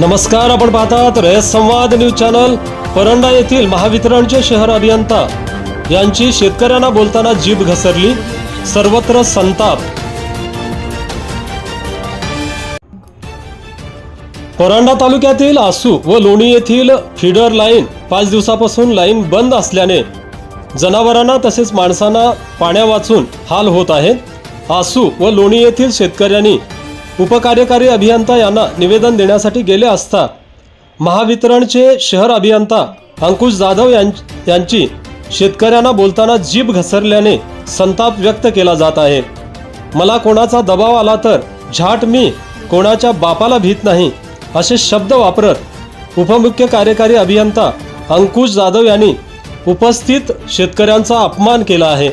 नमस्कार आपण पाहतात रयत संवाद न्यूज चॅनल परंडा येथील महावितरणचे शहर अभियंता. यांची शेतकऱ्यांना बोलताना जीभ घसरली सर्वत्र संताप. परांडा तालुक्यातील आसू व लोणी येथील फीडर लाईन पाच दिवसापासून लाईन बंद असल्याने जनावरांना तसेच माणसांना पाण्या वाचून हाल होत आहेत आसू व लोणी येथील शेतकऱ्यांनी उपकार्यकारी अभियंता यांना निवेदन देण्यासाठी गेले असता महावितरणचे शहर अभियंता अंकुश जाधव यां- यांची शेतकऱ्यांना बोलताना जीभ घसरल्याने संताप व्यक्त केला जात आहे. मला कोणाचा दबाव आला तर झाट मी कोणाच्या बापाला भीत नाही असे शब्द वापरत उपमुख्य कार्यकारी अभियंता अंकुश जाधव यांनी उपस्थित शेतकऱ्यांचा अपमान केला आहे.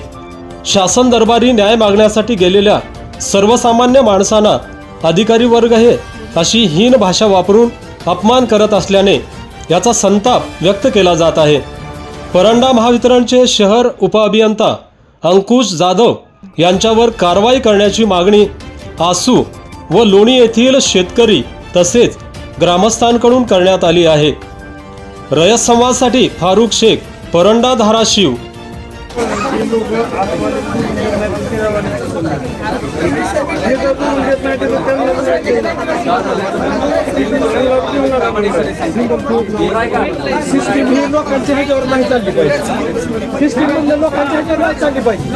शासन दरबारी न्याय मागण्यासाठी गेलेल्या सर्वसामान्य माणसांना अधिकारी वर्ग हे अशी हीन भाषा वापरून अपमान करत असल्याने याचा संताप व्यक्त केला जात आहे. परंडा महावितरणचे शहर उपअभियंता अंकुश जाधव यांच्यावर कारवाई करण्याची मागणी आसू व लोणी येथील शेतकरी तसेच ग्रामस्थांकडून करण्यात आली आहे. रयत संवादसाठी फारुख शेख परंडा धाराशिव. सिस्टीम ही लोकांच्या ह्याच्यावर नाही चालली पाहिजे. सिस्टीम म्हणजे लोकांच्या ह्याच्यावर नाही चालली पाहिजे.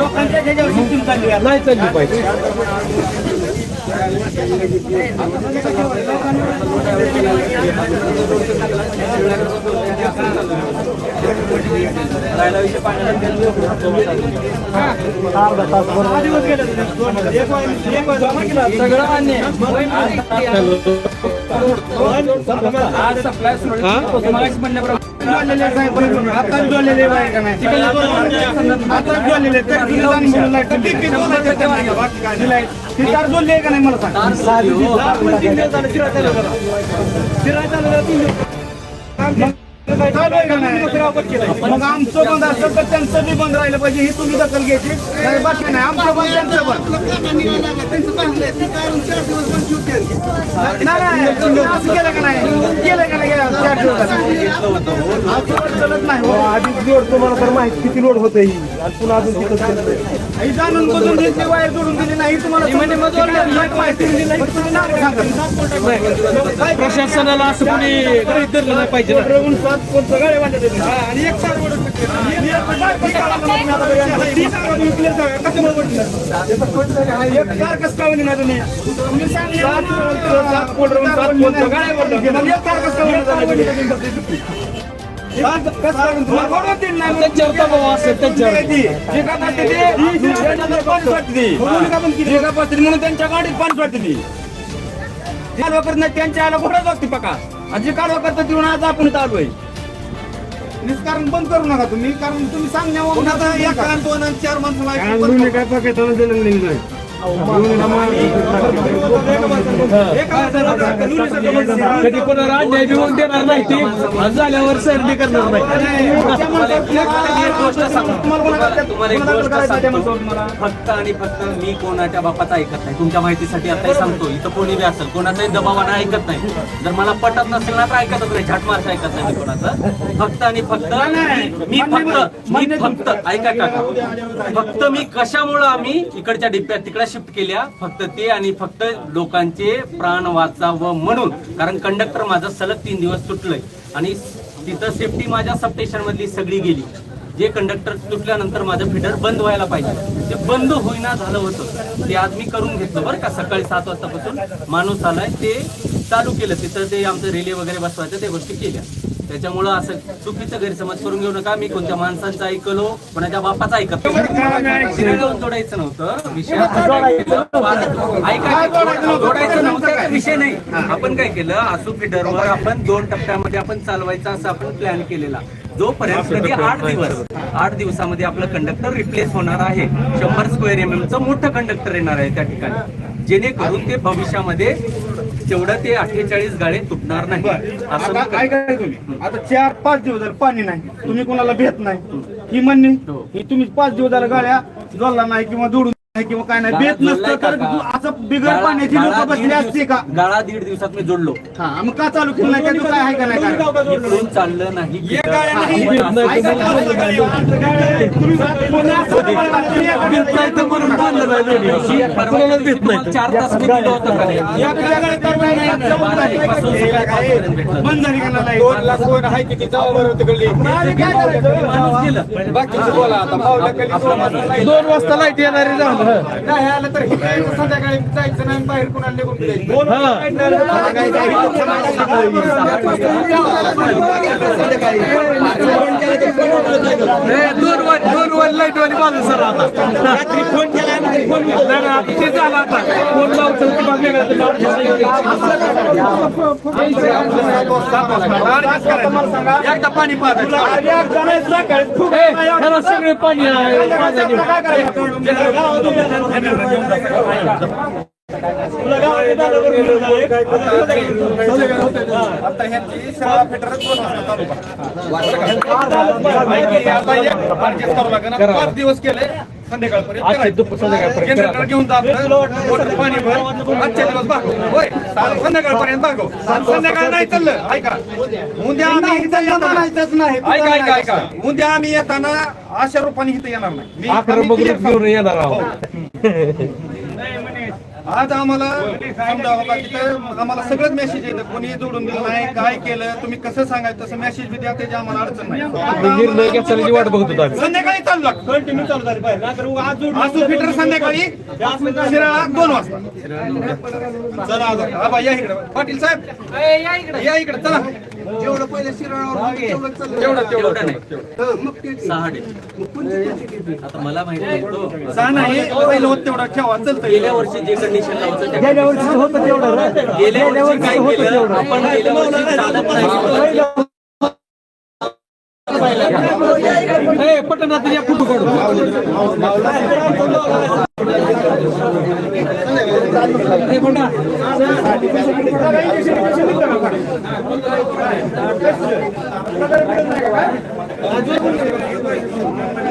लोकांच्या ह्याच्यावर सिस्टीम चालली नाही चालली पाहिजे सगळं अन्य मग आमचं बंद असेल तर त्यांचं बी बंद राहिलं पाहिजे. ही तुम्ही दखल घ्यायची. नाही बाकी नाही. आमचं बंद त्यांचं बंद. आधीच लोड तुम्हाला तर माहिती किती लोड होते ही आणि पुन्हा अजून. ही जाणून वायर जोडून दिली नाही तुम्हाला माहिती दिली नाही प्रशासनाला असं कोणी गृहीत धरलं नाही पाहिजे आणि एक सात काय ती. म्हणून त्यांच्या गाडीत पाच वाटली त्यांच्या आला घोडा जागते पका आणि जे कालवा करतात तिथून आज आपण चालू आहे निष्कारण बंद करू नका तुम्ही कारण तुम्ही सांगण्यावर आता एक आणि दोन आणि चार माणसाला काय पाकिटाला दिलं नाही. कधी कोणाला अन्याय बी देणार नाही ती झाल्यावर सर्दी करणार नाही फक्त आणि फक्त मी कोणाच्या बापाचा ऐकत नाही तुमच्या माहितीसाठी आताही सांगतो इथं कोणी बी असेल कोणाचाही दबावाना ऐकत नाही जर मला पटत नसेल ना तर ऐकतच नाही छाट मारता ऐकत नाही कोणाचं फक्त आणि फक्त मी फक्त मी फक्त ऐका काका फक्त मी कशामुळं आम्ही इकडच्या डिप्यात तिकडे शिफ्ट केल्या फक्त ते आणि फक्त लोकांचे प्राण वाचावं म्हणून. कारण कंडक्टर माझं सलग तीन दिवस सुटलंय आणि तिथं सेफ्टी माझ्या सबस्टेशन मधली सगळी गेली. जे कंडक्टर तुटल्यानंतर माझं फिडर बंद व्हायला पाहिजे. ते बंद होईना झालं होतं. ते आज मी करून घेतलं बरं का. सकाळी सात वाजतापासून माणूस आलाय ते चालू केलं. तिथं ते आमचं रेल्वे वगैरे बसवायचं त्या गोष्टी केल्या. त्याच्यामुळं असं चुकीचं गैरसमज करून घेऊ नका. मी कोणत्या माणसांचं ऐकलो कोणाच्या बापाचं ऐकत जोडायचं नव्हतं. विषय ऐका जोडायचं नव्हतं विषय नाही. आपण काय केलं आसू फिडरवर आपण दोन टप्प्यामध्ये आपण चालवायचा असं आपण प्लॅन केलेला. जोपर्यंत कधी आठ दिवस आठ दिवसामध्ये आपलं कंडक्टर रिप्लेस होणार आहे शंभर स्क्वेअर एम एम चं मोठं कंडक्टर येणार आहे त्या ठिकाणी. जेणेकरून ते भविष्यामध्ये तेवढं ते अठ्ठेचाळीस गाळे तुटणार नाही. असं आता काय काय तुम्ही? आता चार पाच दिवस झाले पाणी नाही. तुम्ही कोणाला भेट नाही. ही म्हणणे ही. तुम्ही पाच दिवस झाले गाड्या जोडला नाही किंवा जोडून नाही किंवा काय नाही. बेत नसतं तर असं बिगर पाण्याची लोक बसली असते का? गाळा दीड दिवसात मी जोडलो. हा मग का चालू केलं नाही? काय आहे का नाही? काय चाललं नाही. ऐका तुम्ही कधी सोमवारला दोन वाजता लाइट येणारे झालं नाही आलं तर काय संध्याकाळी जायचं नाही बाहेर कुणाला निघून दोन वर लाइट वाली बाजू सर आता. रात्री फोन केला ते झालं आता. फोन लावतो की बघ वेगळं एकदा पाणी ए, ह्याला सगळे पाणी आहे. आता ह्यांची सेवा फेटरच दोन वाजता चालू करा. पाच दिवस केले संध्याकाळपर्यंत जनरेटर घेऊन जात मोठं पाणी भर आजच्या दिवस भागव होय चालेल, संध्याकाळपर्यंत भागव संध्याकाळ नाही चाललं ऐका उद्या आम्ही इथं येणार नाही. ऐका ऐका ऐका उद्या आम्ही येताना अशा रूपाने इथं येणार नाही मी- येणार आज आम्हाला समजा बाबा तिथं आम्हाला सगळंच मेसेज येतं. कोणी जोडून दिलं नाही काय केलं तुम्ही कसं सांगायचं तसं मेसेज बी द्या त्याची आम्हाला अडचण नाही. निर्णय घेतल्याची वाट बघत होतो आम्ही संध्याकाळी चालू लागतं. कंटिन्यू चालू झाली पाहिजे आसू फिटर संध्याकाळी शिराळा दोन वाजता. चला. हा बाई, या इकडे. पाटील साहेब. या इकडे चला. जेवढं पहिले शिराळावर तेवढं तेवढं तेवढं नाही. सहा डे आता मला माहिती आहे तो. सहा नाही पहिलं होत तेवढं ठेवा चालतं गेल्या वर्षी जे कंडिशन लावतं त्या गेल्या वर्षी होतं तेवढं. गेल्या वर्षी काय केलं? आपण गेल्या वर्षी चालत नाही. ए, पटणात या फोटो ఆ